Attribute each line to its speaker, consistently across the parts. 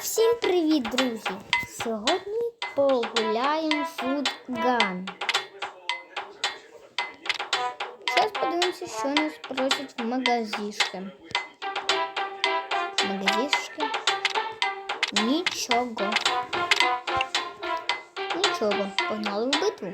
Speaker 1: Всім привіт, друзі! Сьогодні погуляємо в фудган. Зараз подивимося, що нас просять в магазишки. Магазишки. Нічого. Нічого. Погнали в битву.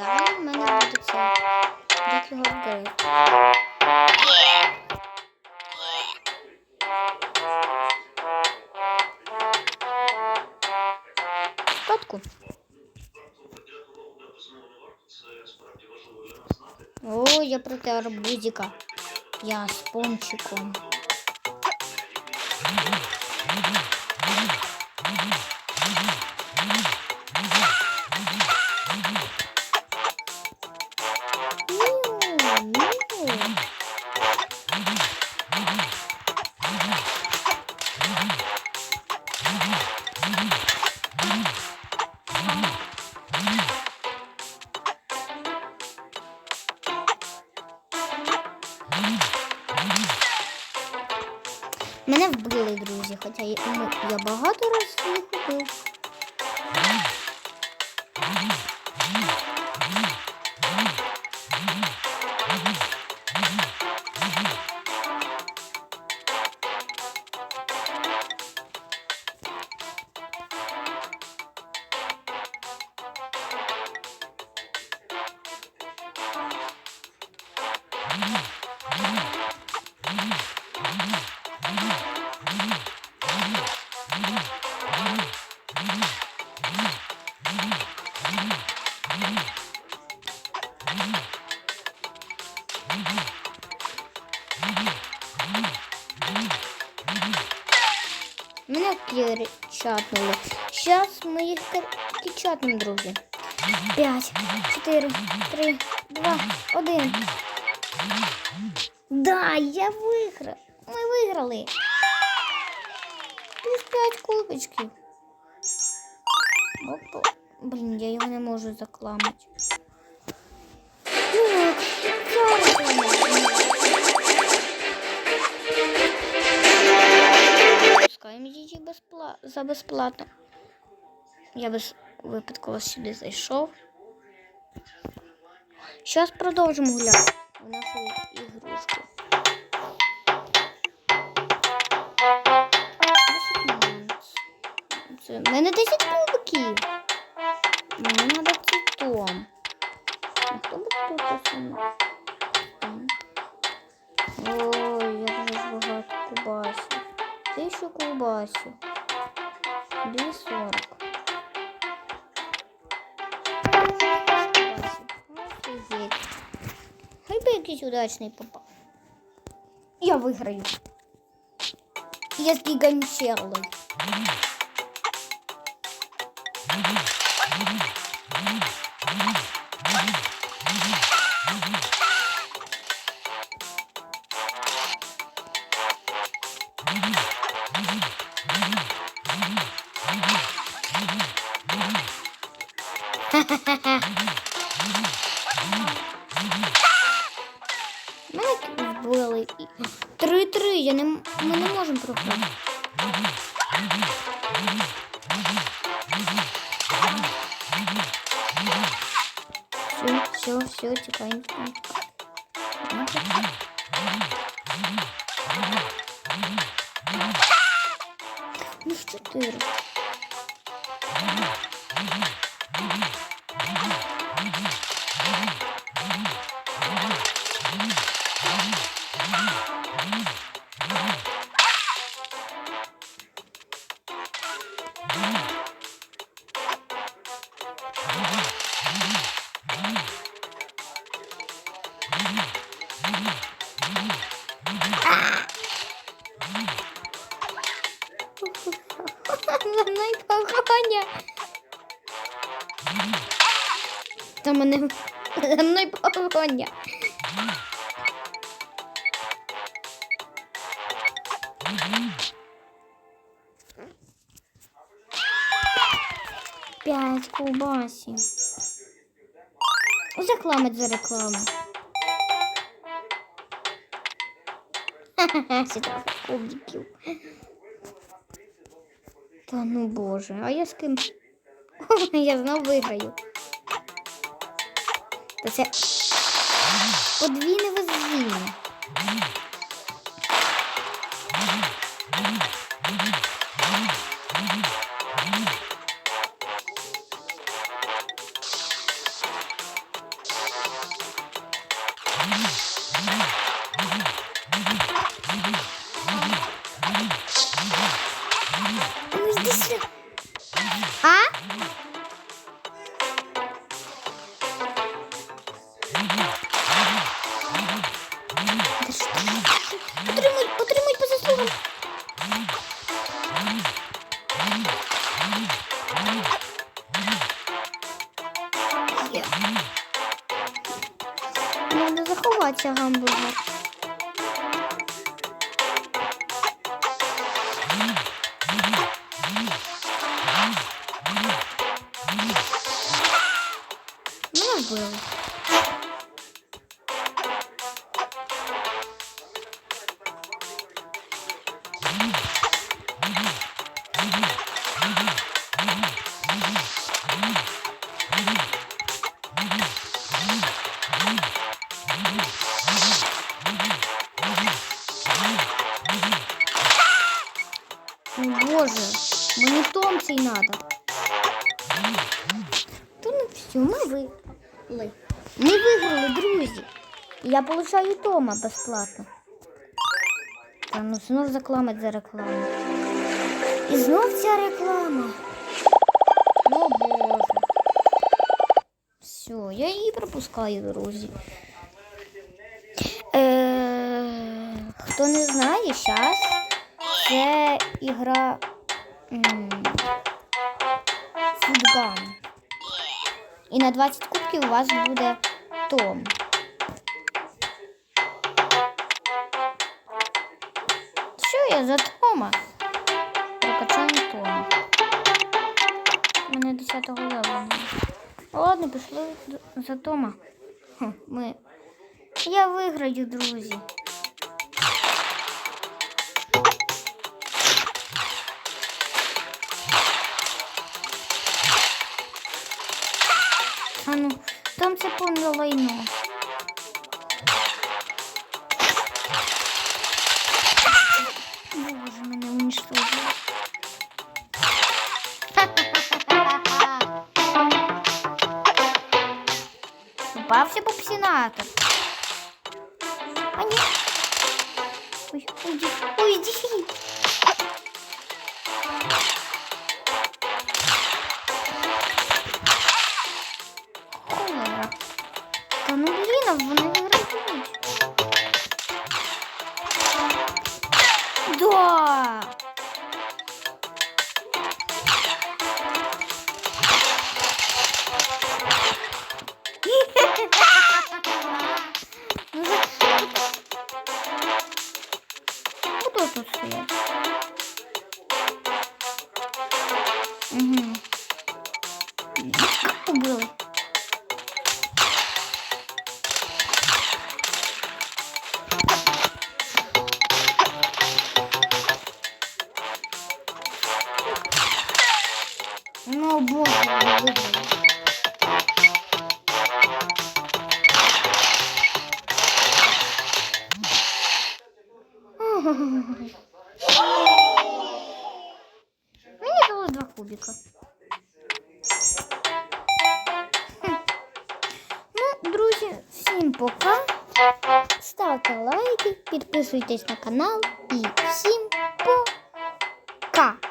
Speaker 1: Далі в мене буде це. Як його вбити. Катку. О, я проти арбузика. Я з пончиком. Мяу, хоча я, ну, я багато разів їх убив. Мене кірчатнули. Зараз ми їх кічатнемо, друзі. П'ять, чотири, три, два, один. Да, я виграв. Ми виграли. Плюс п'ять кубочків. Блін, я його не можу закламати. Пускаємо її безпла... за безплатно. Я без випадково сюди зайшов. Зараз продовжимо гуляти в нашу ігрушку. В мене 10 кубиків. Якийсь удачний попав. Я виграю. Я з гіганчелою. Три-три, я не, ми не можемо програти. Все, все, все, тікаємо. Ну, чотири. Мною погоня. Та мене за мною погоня. П'ять ковбасів. Закламить за рекламу. Ха-ха-ха, сюди кубиків. Та ну боже, а я з ким? я знов виграю. Та це подвійне везіння. Заховатися гамбургер. Ну, вбили. Цей надо. Та ну все, ми виграли. Ми виграли, друзі. Я получаю Тома безплатно. Та ну знов закламать за рекламу. І знов ця реклама. О Боже. Все, я її пропускаю, друзі. Е, хто не знає, зараз це ігра м, Фудган. І на 20 кубків у вас буде Том. Що я за Тома? Прокачаємо Тома. У мене 10-го левела. Ладно, пішли за Тома. Ми... Я виграю, друзі. потім це помилайно. Боже, мене уничтожили. Упався попсинатор. А нет. Уйди, уйди. Та ну блін, вони виграють. Да. Ну, тут стоїть? Кубика. Хм. Ну, друзі, всім пока. Ставте лайки, підписуйтесь на канал і всім пока.